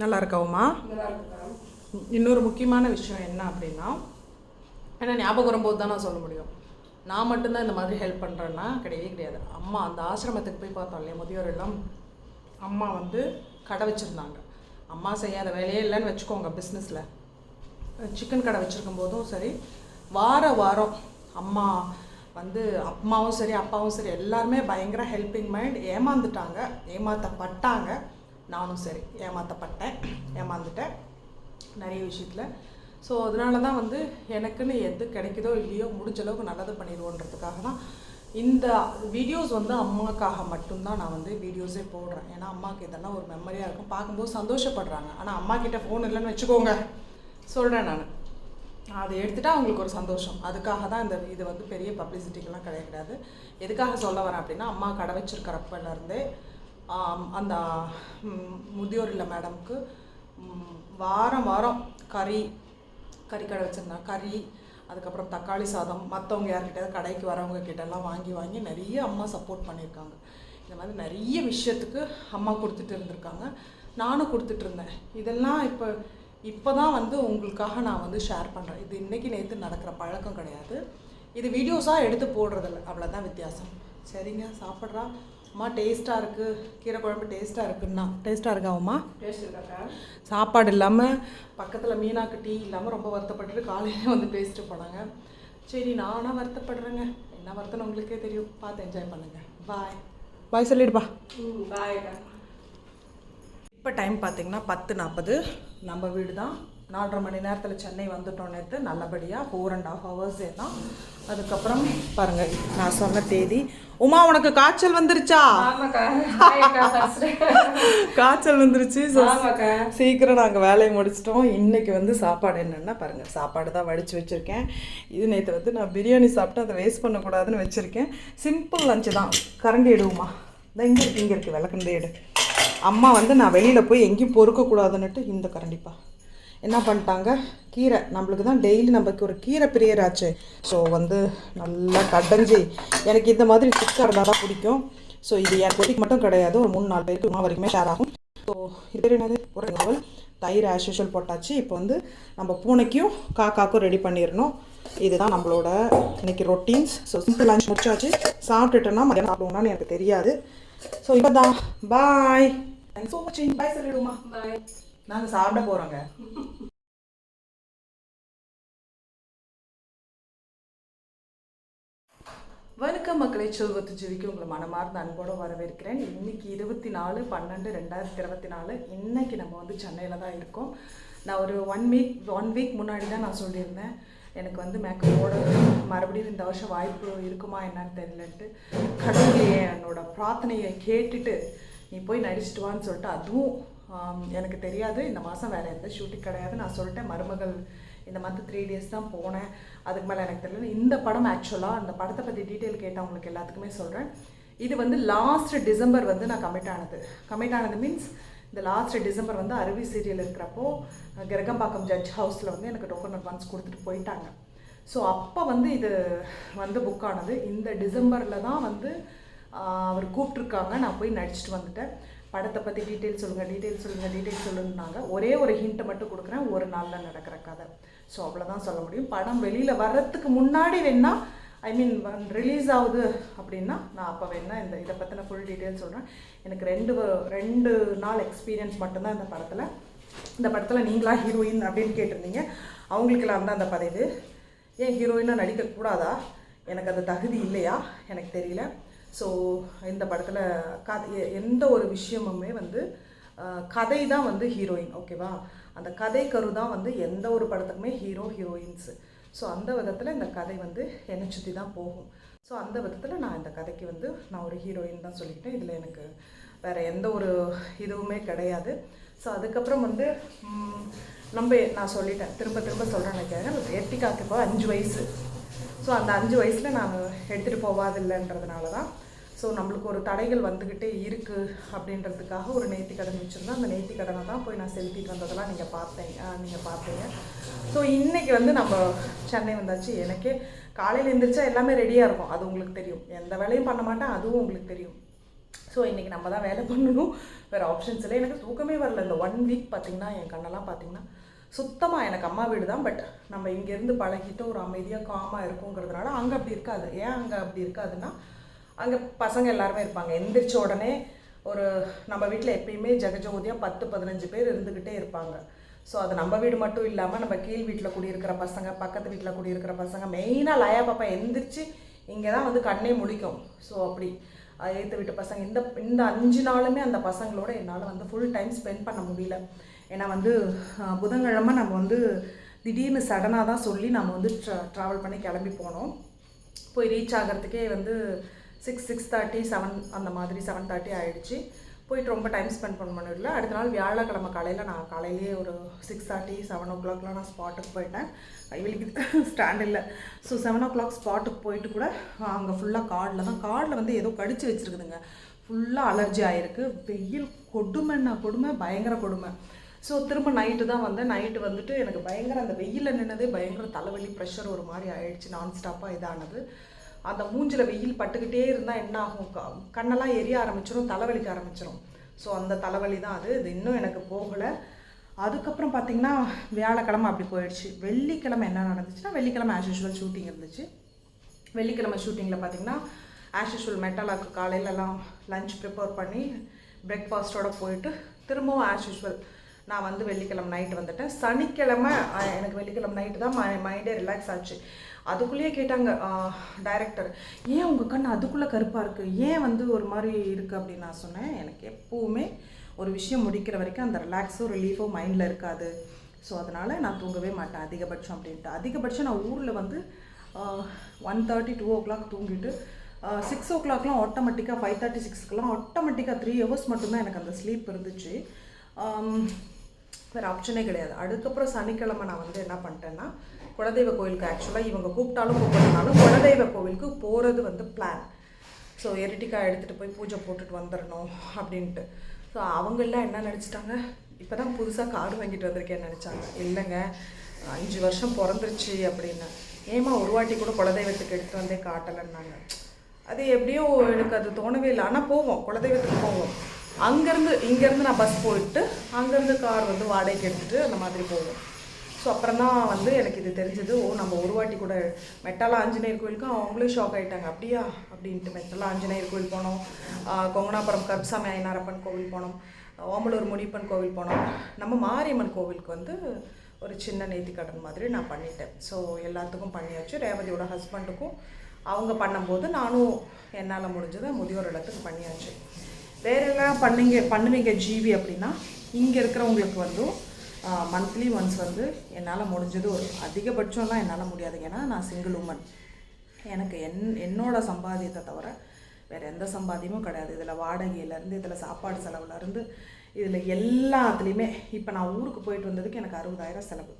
நல்லா இருக்காவுமா இன்னொரு முக்கியமான விஷயம் என்ன அப்படின்னா ஏன்னா ஞாபகம் வரும்போது தான் நான் சொல்ல முடியும். நான் மட்டும்தான் இந்த மாதிரி ஹெல்ப் பண்ணுறேன்னா கிடையவே கிடையாது. அம்மா அந்த ஆசிரமத்துக்கு போய் பார்த்தோம் இல்லையா முதியோர் எல்லாம் அம்மா வந்து கடை வச்சுருந்தாங்க. அம்மா செய்யாத வேலையே இல்லைன்னு வச்சுக்கோங்க பிஸ்னஸில் சிக்கன் கடை வச்சுருக்கும் போதும் சரி வார வாரம் அம்மா வந்து அம்மாவும் சரி அப்பாவும் சரி எல்லாருமே பயங்கர ஹெல்பிங் மைண்ட் ஏமாந்துட்டாங்க ஏமாற்றப்பட்டாங்க நானும் சரி ஏமாற்றப்பட்டேன் ஏமாந்துட்டேன் நிறைய விஷயத்தில். ஸோ அதனால தான் வந்து எனக்குன்னு எது கிடைக்குதோ இல்லையோ முடிஞ்ச அளவுக்கு நல்லது பண்ணிடுவோன்றதுக்காக தான் இந்த வீடியோஸ் வந்து அம்மாக்காக மட்டும்தான் நான் வந்து வீடியோஸே போடுறேன். ஏன்னா அம்மாவுக்கு இதெல்லாம் ஒரு மெமரியாக இருக்கும். பார்க்கும்போது சந்தோஷப்படுறாங்க. ஆனால் அம்மா கிட்ட ஃபோன் இல்லைன்னு வச்சுக்கோங்க. சொல்கிறேன் நான். அதை எடுத்துகிட்டா அவங்களுக்கு ஒரு சந்தோஷம். அதுக்காக தான் இந்த இது வந்து பெரிய பப்ளிசிட்டிக்கெல்லாம் கிடையாது. கிடையாது எதுக்காக சொல்ல வரேன் அப்படின்னா அம்மா கடை வச்சிருக்கிறப்பலேருந்தே அந்த முதியோர் இல்ல மேடம்க்கு வாரம் வாரம் கறி கறி கடை வச்சுருந்தேன் கறி அதுக்கப்புறம் தக்காளி சாதம் மற்றவங்க யார்கிட்ட கடைக்கு வரவங்க கிட்டலாம் வாங்கி வாங்கி நிறைய அம்மா சப்போர்ட் பண்ணியிருக்காங்க. இந்த மாதிரி நிறைய விஷயத்துக்கு அம்மா கொடுத்துட்டு இருந்திருக்காங்க. நானும் கொடுத்துட்டு இருந்தேன். இதெல்லாம் இப்போ இப்போ தான் வந்து உங்களுக்காக நான் வந்து ஷேர் பண்ணுறேன் இது இன்றைக்கி நேற்று நடக்கிற பழக்கம் கிடையாது. இது வீடியோஸாக எடுத்து போடுறதில்ல. அவ்வளோதான் வித்தியாசம். சரிங்க சாப்பிட்றா. அம்மா டேஸ்ட்டாக இருக்குது கீரை குழம்பு டேஸ்ட்டாக இருக்குன்னா. டேஸ்ட்டாக இருக்காவும்மா டேஸ்ட் இருக்காக்கா சாப்பாடு இல்லாமல் பக்கத்தில் மீனாக்கு டீ இல்லாமல் ரொம்ப வருத்தப்பட்டுட்டு காலையில வந்து பேசிட்டு போனாங்க. சரி நானாக வருத்தப்படுறேங்க. என்ன வருத்தம் உங்களுக்கே தெரியும். பார்த்து என்ஜாய் பண்ணுங்கள் பாய் பாய் சொல்லிடுப்பா. ம் பாய்க்கா இப்போ டைம் பார்த்தீங்கன்னா பத்து நாற்பது நம்ம வீடு தான் நாலரை மணி நேரத்தில் சென்னை வந்துட்டோம் நேற்று நல்லபடியாக ஃபோர் அண்ட் ஹாஃப் ஹவர்ஸே தான். அதுக்கப்புறம் பாருங்கள் நான் சொன்ன தேதி. உமா உனக்கு காய்ச்சல் வந்துருச்சா? காய்ச்சல் வந்துருச்சு. சீக்கிரம் நாங்கள் வேலையை முடிச்சிட்டோம். இன்னைக்கு வந்து சாப்பாடு என்னென்னா பாருங்கள் சாப்பாடு தான் வடித்து வச்சுருக்கேன். இது நேற்று வந்து நான் பிரியாணி சாப்பிட்டு அதை வேஸ்ட் பண்ணக்கூடாதுன்னு வச்சுருக்கேன். சிம்பிள் லஞ்சு தான். கரண்டி எடுவுமா இந்த இங்கே இருக்கு இங்கே இருக்குது விளக்குந்தே எடு. அம்மா வந்து நான் வெளியில் போய் எங்கேயும் பொறுக்கக்கூடாதுன்னுட்டு இந்த கரண்டிப்பா. என்ன பண்ணிட்டாங்க? கீரை. நம்மளுக்கு தான் டெய்லி நமக்கு ஒரு கீரை பிரியராச்சு. ஸோ வந்து நல்லா கடைஞ்சி எனக்கு இந்த மாதிரி திக்காக இருந்தால் தான் பிடிக்கும். ஸோ இது என் கொதிக்கு மட்டும் கிடையாது. ஒரு மூணு நாலு பேருக்கு உமா வரைக்குமே ஷேர் ஆகும். ஸோ இது பேர் என்னது? ஒரு நாவல் தயிர் ஆஸ் யூஷுவல் போட்டாச்சு. இப்போ வந்து நம்ம பூனைக்கும் காக்காக்கும் ரெடி பண்ணிடணும். இதுதான் நம்மளோட இன்னைக்கு ரொட்டீன்ஸ் ஸோ சிம்பிள் லஞ்ச் முடிச்சாச்சு. சாப்பிட்டுட்டோன்னா மதியானம் சாப்பிடுவோம்னு எனக்கு தெரியாது. ஸோ இப்போ தான் பாய் தேங்க்ஸ் ஃபார் வாட்சிங் பாய் சொல்லிடுமா பாய் நாங்கள் சாப்பிட போகிறோங்க வணக்கம் மக்களை செல்வத்து ஜீவிக்கு உங்களை மனமார்ந்த அன்போடு வரவேற்கிறேன். இன்னைக்கு இருபத்தி நாலு பன்னெண்டு ரெண்டாயிரத்தி இருபத்தி நாலு. இன்னைக்கு நம்ம வந்து சென்னையில் தான் இருக்கோம். நான் ஒரு ஒன் வீக் ஒன் வீக் முன்னாடி தான் நான் சொல்லியிருந்தேன். எனக்கு வந்து மேக்கப்போட மறுபடியும் இந்த வருஷம் வாய்ப்பு இருக்குமா என்னன்னு தெரியலன்ட்டு. கடவுளையே என்னோட பிரார்த்தனையை கேட்டுட்டு நீ போய் நடிச்சிட்டு வான்னு சொல்லிட்டு அதுவும் எனக்கு தெரியாது. இந்த மாதம் வேறு எந்த ஷூட்டிங் கிடையாது. நான் சொல்லிட்டேன் மருமகள் இந்த மந்த் த்ரீ டேஸ் தான் போனேன். அதுக்கு மேலே எனக்கு தெரியல. இந்த படம் ஆக்சுவலாக அந்த படத்தை பற்றி டீட்டெயில் கேட்டவங்களுக்கு எல்லாத்துக்குமே சொல்கிறேன் இது வந்து லாஸ்ட் டிசம்பர் வந்து நான் கமிட் ஆனது. கமிட் ஆனது மீன்ஸ் இந்த லாஸ்ட் டிசம்பர் வந்து அருவி சீரியல் இருக்கிறப்போ கிரகம்பாக்கம் ஜட்ஜ் ஹவுஸில் வந்து எனக்கு டோக்கன் அட்வான்ஸ் கொடுத்துட்டு போயிட்டாங்க. ஸோ அப்போ வந்து இது வந்து புக் ஆனது. இந்த டிசம்பரில் தான் வந்து அவர் கூப்பிட்ருக்காங்க நான் போய் நடிச்சிட்டு வந்துட்டேன். படத்தை பற்றி டீட்டெயில் சொல்லுங்கள் டீட்டெயில் சொல்லுங்கள் டீட்டெயில் சொல்லுன்னாங்க. ஒரே ஒரு ஹிண்ட்டை மட்டும் கொடுக்குறேன் ஒரு நாளில் நடக்கிற கதை. ஸோ அவ்வளோதான் சொல்ல முடியும். படம் வெளியில் வர்றதுக்கு முன்னாடி வேணா ஐ மீன் ரிலீஸ் ஆகுது அப்படின்னா நான் அப்போ வேணா இந்த இதை பற்றின ஃபுல் டீட்டெயில் சொல்கிறேன் எனக்கு ரெண்டு ரெண்டு நாள் எக்ஸ்பீரியன்ஸ் மட்டும்தான் இந்த படத்தில். இந்த படத்தில் நீங்களா ஹீரோயின் அப்படின்னு கேட்டிருந்தீங்க. அவங்களுக்கெல்லாம் தான் அந்த பதவி. ஏன் ஹீரோயினாக நடிக்கக்கூடாதா? எனக்கு அந்த தகுதி இல்லையா? எனக்கு தெரியல. ஸோ இந்த படத்தில் கதை எந்த ஒரு விஷயமுமே வந்து கதை தான் வந்து ஹீரோயின் ஓகேவா அந்த கதை கரு தான் வந்து எந்த ஒரு படத்துக்குமே ஹீரோ ஹீரோயின்ஸு ஸோ அந்த விதத்தில் இந்த கதை வந்து என்னை சுற்றி தான் போகும். ஸோ அந்த விதத்தில் நான் இந்த கதைக்கு வந்து நான் ஒரு ஹீரோயின் தான் சொல்லிக்கிட்டேன். இதில் எனக்கு வேறு எந்த ஒரு இதுவுமே கிடையாது. ஸோ அதுக்கப்புறம் வந்து நம்ம நான் சொல்லிட்டேன். திரும்ப திரும்ப சொல்கிறேன் நினைக்கிறேன் எர்டிகாக்கு இப்போ அஞ்சு வயசு. ஸோ அந்த அஞ்சு வயசில் நான் எடுத்துகிட்டு போவாதில்லைன்றதுனால தான் ஸோ நம்மளுக்கு ஒரு தடைகள் வந்துக்கிட்டே இருக்குது அப்படின்றதுக்காக ஒரு நேர்த்தி கடன் வச்சுருந்தேன் அந்த நேர்த்தி கடனை தான் போய் நான் செலுத்திட்டு வந்ததெல்லாம் நீங்கள் பார்த்தீங்க நீங்கள் பார்த்தீங்க. ஸோ இன்றைக்கி வந்து நம்ம சென்னை வந்தாச்சு. எனக்கே காலையில் எழுந்திரிச்சா எல்லாமே ரெடியாக இருக்கும். அது உங்களுக்கு தெரியும். எந்த வேலையும் பண்ண மாட்டேன். அதுவும் உங்களுக்கு தெரியும். ஸோ இன்றைக்கி நம்ம தான் வேலை பண்ணணும். வேறு ஆப்ஷன்ஸ் இல்லை. எனக்கு தூக்கமே வரல. இந்த ஒன் வீக் பார்த்திங்கன்னா என் கண்ணெல்லாம் பார்த்திங்கன்னா சுத்தமாக எனக்கு அம்மா வீடு தான் பட் நம்ம இங்கேருந்து பழகிட்டு ஒரு அமைதியாக காமாக இருக்குங்கிறதுனால அங்கே அப்படி இருக்காது. ஏன் அங்கே அப்படி இருக்காதுன்னா அங்கே பசங்க எல்லாருமே இருப்பாங்க. எந்திரிச்ச உடனே ஒரு நம்ம வீட்டில் எப்பயுமே ஜெகஜோதியாக பத்து பதினஞ்சு பேர் இருந்துக்கிட்டே இருப்பாங்க. ஸோ அது நம்ம வீடு மட்டும் இல்லாமல் நம்ம கீழ் வீட்டில் குடியிருக்கிற பசங்க பக்கத்து வீட்டில் குடியிருக்கிற பசங்க மெயினாக லயா பாப்பா எந்திரிச்சு இங்கே தான் வந்து கண்ணே முழிக்கும் ஸோ அப்படி ஏற்று வீட்டு பசங்க இந்த இந்த அஞ்சு நாளுமே அந்த பசங்களோட என்னால் வந்து ஃபுல் டைம் ஸ்பெண்ட் பண்ண முடியல. ஏன்னா வந்து புதன்கிழமை நம்ம வந்து திடீர்னு சடனாக தான் சொல்லி நம்ம வந்து ட்ரா ட்ராவல் பண்ணி கிளம்பி போனோம். போய் ரீச் ஆகிறதுக்கே வந்து சிக்ஸ் சிக்ஸ் தேர்ட்டி செவன் அந்த மாதிரி செவன் தேர்ட்டி ஆகிடுச்சு போயிட்டு ரொம்ப டைம் ஸ்பெண்ட் பண்ண முடியல அடுத்த நாள் வியாழக்கிழமை காலையில் நான் காலையிலேயே ஒரு சிக்ஸ் தேர்ட்டி செவன் ஓ கிளாக்லாம் நான் ஸ்பாட்டுக்கு போயிட்டேன். இவளுக்கு ஸ்டாண்ட் இல்லை. ஸோ செவன் ஓ கிளாக் ஸ்பாட்டுக்கு போயிட்டு கூட அங்கே ஃபுல்லாக காடில் தான் காடில் வந்து ஏதோ கடிச்சு வச்சுருக்குதுங்க. ஃபுல்லாக அலர்ஜி ஆகிருக்கு வெயில் கொடுமைன்னா கொடுமை பயங்கர கொடுமை. ஸோ திரும்ப நைட்டு தான் வந்தேன். நைட்டு வந்துட்டு எனக்கு பயங்கர அந்த வெயிலில் நின்னதே பயங்கர தலைவலி ப்ரெஷர் ஒரு மாதிரி ஆயிடுச்சு. நான் ஸ்டாப்பாக இதானது. அந்த மூஞ்சில் வெயில் பட்டுக்கிட்டே இருந்தால் என்ன ஆகும்? க- கண்ணெல்லாம் எரிய ஆரம்பிச்சிடும் தலைவலிக்க ஆரம்பிச்சிடும் ஸோ அந்த தலைவலி தான் அது. இது இன்னும் எனக்கு போகலை. அதுக்கப்புறம் பார்த்தீங்கன்னா வியாழக்கிழமை அப்படி போயிடுச்சு. வெள்ளிக்கிழமை என்ன நடந்துச்சுன்னா வெள்ளிக்கிழமை ஆஸ் யூஷுவல் ஷூட்டிங் இருந்துச்சு. வெள்ளிக்கிழமை ஷூட்டிங்கில் பார்த்தீங்கன்னா ஆஸ் யூஷுவல் மெட்டலாக்கு காலையிலலாம் லஞ்ச் ப்ரிப்பேர் பண்ணி பிரேக்ஃபாஸ்ட்டோடு போயிட்டு திரும்பவும் ஆஸ் யூஷுவல் நான் வந்து வெள்ளிக்கிழமை நைட் வந்துட்டேன். சனிக்கிழமை எனக்கு வெள்ளிக்கிழமை நைட்டு தான் மை மைண்டே ரிலாக்ஸ் ஆச்சு. அதுக்குள்ளேயே கேட்டாங்க டைரக்டர் ஏன் உங்கள் கண் அதுக்குள்ளே கருப்பாக இருக்குது ஏன் வந்து ஒரு மாதிரி இருக்குது அப்படின்னு நான் சொன்னேன். எனக்கு எப்போவுமே ஒரு விஷயம் முடிக்கிற வரைக்கும் அந்த ரிலாக்ஸும் ரிலீஃபும் மைண்டில் இருக்காது. ஸோ அதனால் நான் தூங்கவே மாட்டேன் அதிகபட்சம் அப்படின்ட்டு. அதிகபட்சம் நான் ஊரில் வந்து one thirty two o'clock தூங்கிட்டு சிக்ஸ் ஓ கிளாக்லாம் ஆட்டோமேட்டிக்காக ஃபைவ் தேர்ட்டி சிக்ஸ்க்குலாம் ஆட்டோமேட்டிக்காக த்ரீ ஹவர்ஸ் மட்டும்தான் எனக்கு அந்த ஸ்லீப் இருந்துச்சு. வேறு ஆப்ஷனே கிடையாது. அதுக்கப்புறம் சனிக்கிழமை நான் வந்து என்ன பண்ணிட்டேன்னா குலதெய்வ கோயிலுக்கு ஆக்சுவலாக இவங்க கூப்பிட்டாலும் கூப்பிடனாலும் குலதெய்வ கோவிலுக்கு போகிறது வந்து பிளான் ஸோ எரிட்டிக்காய் எடுத்துகிட்டு போய் பூஜை போட்டுட்டு வந்துடணும் அப்படின்ட்டு. ஸோ அவங்கெல்லாம் என்ன நினச்சிட்டாங்க? இப்போ தான் புதுசாக கார் வாங்கிட்டு வந்திருக்கேன்னு நினச்சாங்க. இல்லைங்க அஞ்சு வருஷம் பிறந்துருச்சு அப்படின்னு. ஏமா ஒரு வாட்டி கூட குலதெய்வத்துக்கு எடுத்து வந்தே காட்டலைன்னாங்க. அது எப்படியோ எனக்கு அது தோணவே இல்லை. ஆனால் போவோம் குலதெய்வத்துக்கு போவோம். அங்கேருந்து இங்கேருந்து நான் பஸ் போயிட்டு அங்கேருந்து கார் வந்து வாடகைக்கு எடுத்துகிட்டு அந்த மாதிரி போவோம் ஸோ அப்புறம் தான் வந்து எனக்கு இது தெரிஞ்சது ஓ நம்ம ஒரு வாட்டி கூட மெட்டாலா ஆஞ்சநேயர் கோயிலுக்கும் அவங்களே ஷாக் ஆகிட்டாங்க அப்படியா? அப்படின்ட்டு மெட்டால ஆஞ்சநேயர் கோயில் போனோம். கொங்கனாபுரம் கருப்சாமி ஐநாரப்பன் கோவில் போனோம். ஓமலூர் முனிப்பன் கோவில் போனோம். நம்ம மாரியம்மன் கோவிலுக்கு வந்து ஒரு சின்ன நேர்த்திக்கடன் மாதிரி நான் பண்ணிட்டேன். ஸோ எல்லாத்துக்கும் பண்ணியாச்சு. ரேவதியோட ஹஸ்பண்டுக்கும் அவங்க பண்ணும்போது நானும் என்னால் முடிஞ்சதை முதியோர் இல்லத்துக்கு பண்ணியாச்சு. வேற எல்லாம் பண்ணீங்க பண்ணுவீங்க ஜிவி அப்படின்னா இங்கே இருக்கிறவங்களுக்கு வந்து மந்த்லி ஒன்ஸ் வந்து என்னால் முடிஞ்சது ஒரு அதிகபட்சம்லாம் என்னால் முடியாது ஏன்னா நான் சிங்கிள் உமன் எனக்கு என் என்னோட சம்பாதியத்தை தவிர வேறு எந்த சம்பாதியமும் கிடையாது. இதில் வாடகையிலேருந்து இதில் சாப்பாடு செலவுலேருந்து இதில் எல்லாத்துலேயுமே இப்போ நான் ஊருக்கு போயிட்டு வந்ததுக்கு எனக்கு அறுபதாயிரம் செலவு.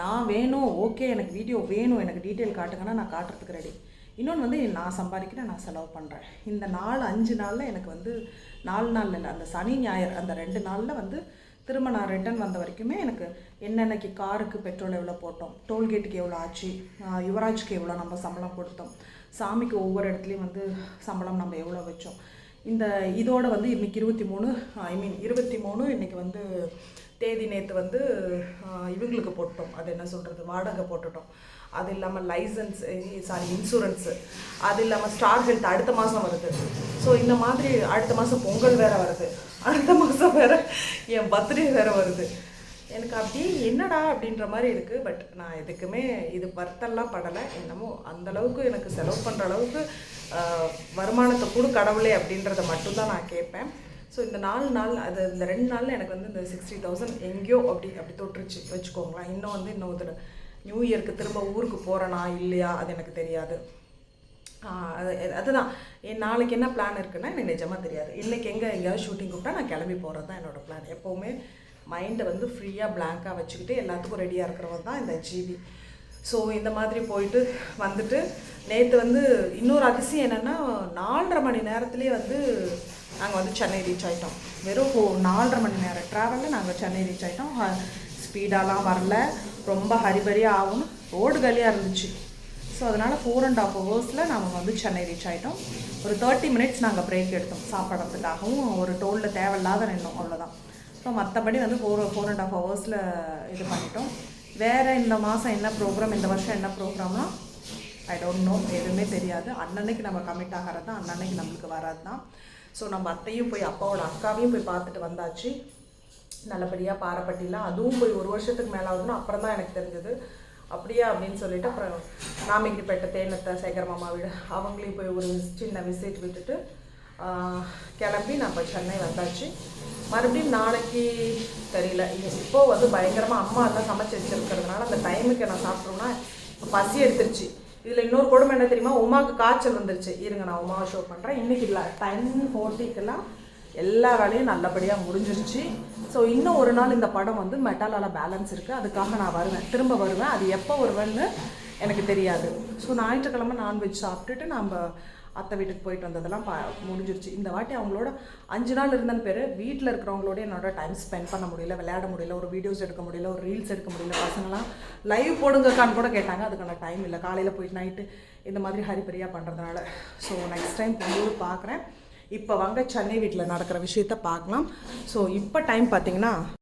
நான் வேணும் ஓகே எனக்கு வீடியோ வேணும் எனக்கு டீட்டெயில் காட்டுங்கன்னா நான் காட்டுறதுக்கு ரெடி இன்னொன்று வந்து நான் சம்பாதிக்கிறேன் நான் செலவு பண்ணுறேன் இந்த நாலு அஞ்சு நாளில் எனக்கு வந்து நாலு நாளில் இல்லை அந்த சனி ஞாயிறு அந்த ரெண்டு நாளில் வந்து திரும்ப நான் ரிட்டர்ன் வந்த வரைக்குமே எனக்கு என்னென்னக்கு காருக்கு பெட்ரோல் எவ்வளோ போட்டோம் டோல்கேட்டுக்கு எவ்வளோ ஆச்சு யுவராஜுக்கு யுவராஜ்க்கு எவ்வளோ நம்ம சம்பளம் கொடுத்தோம் சாமிக்கு ஒவ்வொரு இடத்துலையும் வந்து சம்பளம் நம்ம எவ்வளோ வச்சோம். இந்த இதோடு வந்து இன்றைக்கி இருபத்தி மூணு ஐ மீன் இருபத்தி மூணு இன்றைக்கி வந்து தேதி நேற்று வந்து இவங்களுக்கு போட்டோம் அது என்ன சொல்கிறது வாடகை போட்டுட்டோம். அது இல்லாமல் லைசன்ஸ் சாரி இன்சூரன்ஸு அது இல்லாமல் ஸ்டார் ஹெல்த் அடுத்த மாதம் வருது. ஸோ இந்த மாதிரி அடுத்த மாதம் பொங்கல் வேறு வருது. அடுத்த மாதம் வேறு என் பர்த்டே வேறு வருது. எனக்கு அப்படியே என்னடா அப்படின்ற மாதிரி இருக்குது பட் நான் எதுக்குமே இது வருத்தெல்லாம் படலை. என்னமோ அந்தளவுக்கு எனக்கு செலவு பண்ணுற அளவுக்கு வருமானத்தை கொடு கடவுளே அப்படின்றத மட்டும்தான் நான் கேட்பேன். ஸோ இந்த நாலு நாள் அது இந்த ரெண்டு நாளில் எனக்கு வந்து இந்த சிக்ஸ்டி தௌசண்ட் எங்கேயோ அப்படி அப்படி தொட்டுருச்சு. வச்சுக்கோங்களேன். இன்னும் வந்து இன்னும் ஒரு நியூ இயர்க்கு திரும்ப ஊருக்கு போகிறேனா இல்லையா அது எனக்கு தெரியாது. அது அதுதான். என் நாளைக்கு என்ன பிளான் இருக்குன்னா எனக்கு நிஜமாக தெரியாது. இன்றைக்கி எங்கே எங்கேயாவது ஷூட்டிங் கூப்பிட்டா நான் கிளம்பி போகிறது தான் என்னோடய பிளான் எப்போவுமே மைண்டை வந்து ஃப்ரீயாக பிளாங்காக வச்சுக்கிட்டு எல்லாத்துக்கும் ரெடியாக இருக்கிறவங்க தான் இந்த ஜிபி ஸோ இந்த மாதிரி போயிட்டு வந்துட்டு நேற்று வந்து இன்னொரு அதிசயம் என்னென்னா நாலரை மணி நேரத்துலேயே வந்து நாங்கள் வந்து சென்னை ரீச் ஆகிட்டோம் வெறும் ஒரு நாலரை மணி நேரம் ட்ராவலில் நாங்கள் சென்னை ரீச் ஆகிட்டோம் ஸ்பீடாலாம் வரல. ரொம்ப ஹரிபரியாக ஆகும். ரோடு கலியாக இருந்துச்சு. ஸோ அதனால் ஃபோர் அண்ட் ஆஃப் ஹவர்ஸில் நாங்கள் வந்து சென்னை ரீச் ஆகிட்டோம் ஒரு தேர்ட்டி மினிட்ஸ் நாங்கள் பிரேக் எடுத்தோம். சாப்பிட்றதுக்காகவும் ஒரு டோலில் தேவையில்லாத நின்னோம் அவ்வளோதான் ஸோ மற்றபடி வந்து ஃபோர் ஃபோர் அண்ட் ஆஃப் ஹவர்ஸில் இது பண்ணிட்டோம். வேறு இந்த மாதம் என்ன ப்ரோக்ராம் இந்த வருஷம் என்ன ப்ரோக்ராம்னா ஐ டோன்ட் நோ எதுவுமே தெரியாது. அன்னன்னைக்கு நம்ம கமிட் ஆகிறது தான் அன்னன்னைக்கு நம்மளுக்கு வராது தான் ஸோ நம்ம அத்தையும் போய் அப்பாவோட அக்காவையும் போய் பார்த்துட்டு வந்தாச்சு. நல்லபடியாக பாரப்பட்டிலாம் அதுவும் போய் ஒரு வருஷத்துக்கு மேலே ஆகுதுன்னா அப்புறம் தான் எனக்கு தெரிஞ்சது. அப்படியா அப்படின்னு சொல்லிட்டு அப்புறம் நாமிகிரிப்பேட்டை தேனத்தை சேகர் மாமா வீடு அவங்களையும் போய் ஒரு சின்ன விசிட் விட்டுட்டு கிளம்பி நான் சென்னை வந்தாச்சு. மறுபடியும் நாளைக்கு தெரியல. இப்போது வந்து பயங்கரமாக அம்மா எல்லாம் சமைச்சு வச்சுருக்கிறதுனால அந்த டைமுக்கு நான் சாப்பிட்டோம்னா பசி எடுத்துருச்சு. இதில் இன்னொரு கொடுமை என்ன தெரியுமா? உமாவுக்கு காய்ச்சல் வந்துருச்சு. இருங்க நான் உமாவை ஷோ பண்ணுறேன் இன்னைக்கு இல்லை டென் ஃபோர்ட்டிக்கெல்லாம் எல்லா வேலையும் நல்லபடியாக முடிஞ்சிருச்சு. ஸோ இன்னும் ஒரு நாள் இந்த படம் வந்து மெட்டாலால பேலன்ஸ் இருக்குது அதுக்காக நான் வருவேன். திரும்ப வருவேன். அது எப்போ வருவேன்னு எனக்கு தெரியாது. ஸோ ஞாயிற்றுக்கிழமை நான்வெஜ் சாப்பிட்டுட்டு நம்ம அத்தை வீட்டுக்கு போயிட்டு வந்ததெல்லாம் பா முடிஞ்சிருச்சு. இந்த வாட்டி அவங்களோட அஞ்சு நாள் இருந்தனு பேர். வீட்டில் இருக்கிறவங்களோட என்னோட டைம் ஸ்பெண்ட் பண்ண முடியல விளையாட முடியல ஒரு வீடியோஸ் எடுக்க முடியல ஒரு ரீல்ஸ் எடுக்க முடியல. பசங்களாம் லைவ் போடுங்கக்கான்னு கூட கேட்டாங்க. அதுக்கான டைம் இல்லை. காலையில் போயிட்டு நைட்டு இந்த மாதிரி ஹரிபரியாக பண்ணுறதுனால ஸோ நெக்ஸ்ட் டைம் போகும்போது பார்க்குறேன் இப்போ வாங்க சென்னை வீட்டில் நடக்கிற விஷயத்த பார்க்கலாம் ஸோ இப்போ டைம் பார்த்தீங்கன்னா